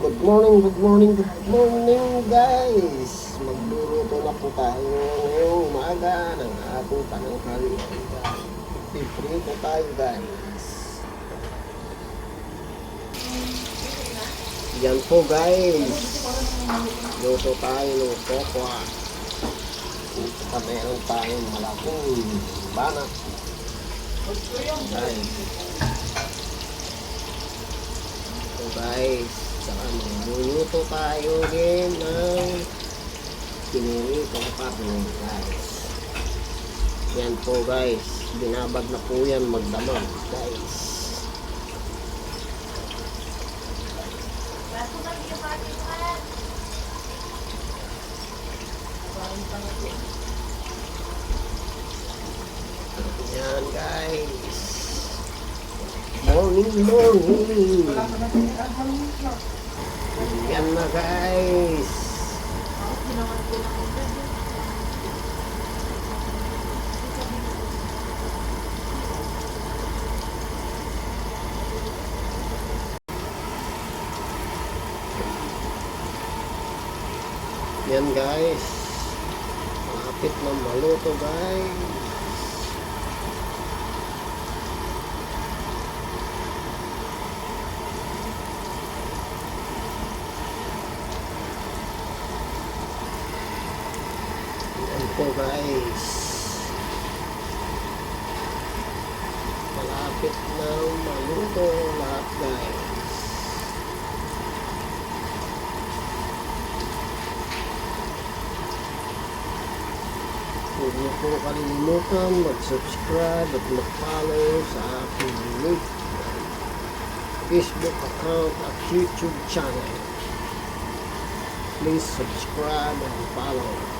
Good morning, good morning, good morning guys! Magluluto na po tayo ngayong umaga ng ating pananghalian guys. Piprito tayo guys. Yan po guys. Luto tayo ng kokwa. At meron tayong malaking banak. Guys. So guys, saka magluluto tayo din ng piniritong karne guys. Yan po guys, binabad na po yan magdamag guys. Yan guys. Morning, morning. Yan na guys. Yan guys. Malapit na maluto guys. Guys. Malapit na maluto lahat guys. Huwag niyo po kalimutan mag-subscribe at mag-follow sa aking link Facebook account at YouTube channel. Please subscribe and follow.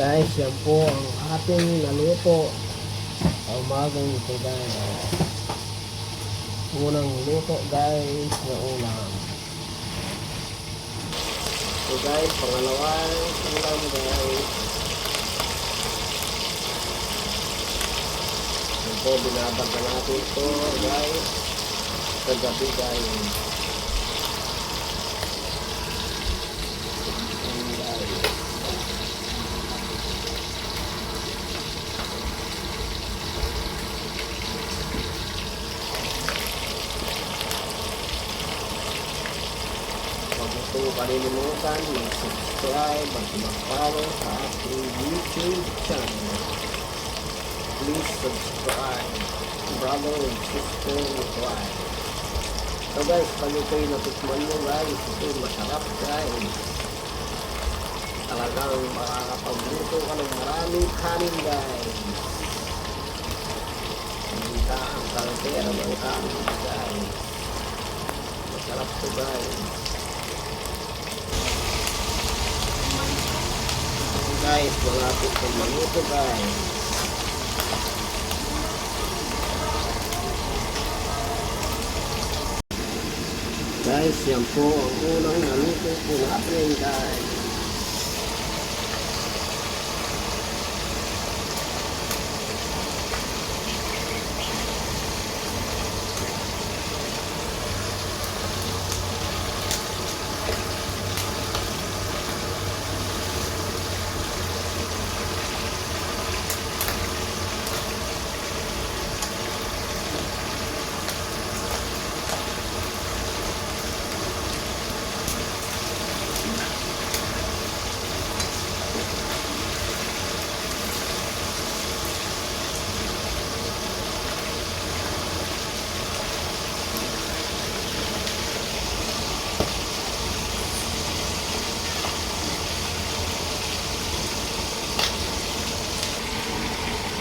Guys, yan po ang ating naluto sa umagang ito guys. Unang luto guys na ulam. So guys, pangalawang ulam guys. Yan po, binabag na natin ito guys kagabi guys. Kalilimutan mag-subscribe at mag-follow sa ating YouTube channel. Please subscribe, brother and sister Christ. So guys, pag ito'y natikman nyo guys, ito'y masarap guys. Talagang makakapagluto ka ng maraming kanin guys. Hindi ka ang kaltera ng kanin guys. Masarap to guys. Guys, malapit na maluto guys. Guys, yan po ang unang naluto po natin guys.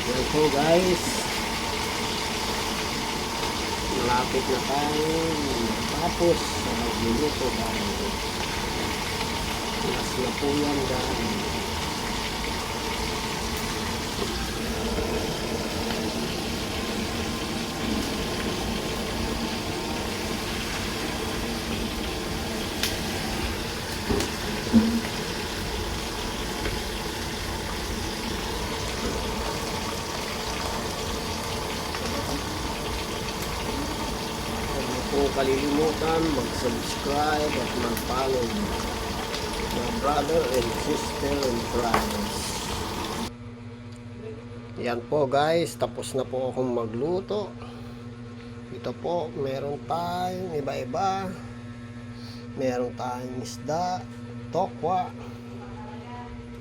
Yan po guys. Malapit na tayo. Tapos sa magluluto dahil Last na po yan dahil Huwag niyo po kalilimutan mag-subscribe at mag-follow my brother and sister in Christ. Yan po guys, tapos na po akong magluto. Ito po, meron tayong iba-iba. Meron tayong isda, tokwa,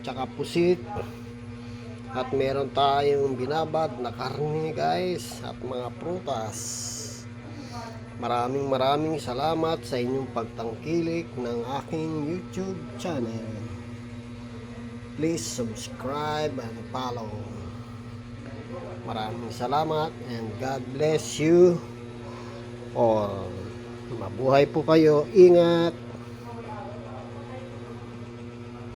tsaka pusit. At meron tayong binabad na karne guys at mga prutas. Maraming maraming salamat sa inyong pagtangkilik ng aking YouTube channel. Please subscribe and follow. Maraming salamat and God bless you all. Mabuhay po kayo. Ingat.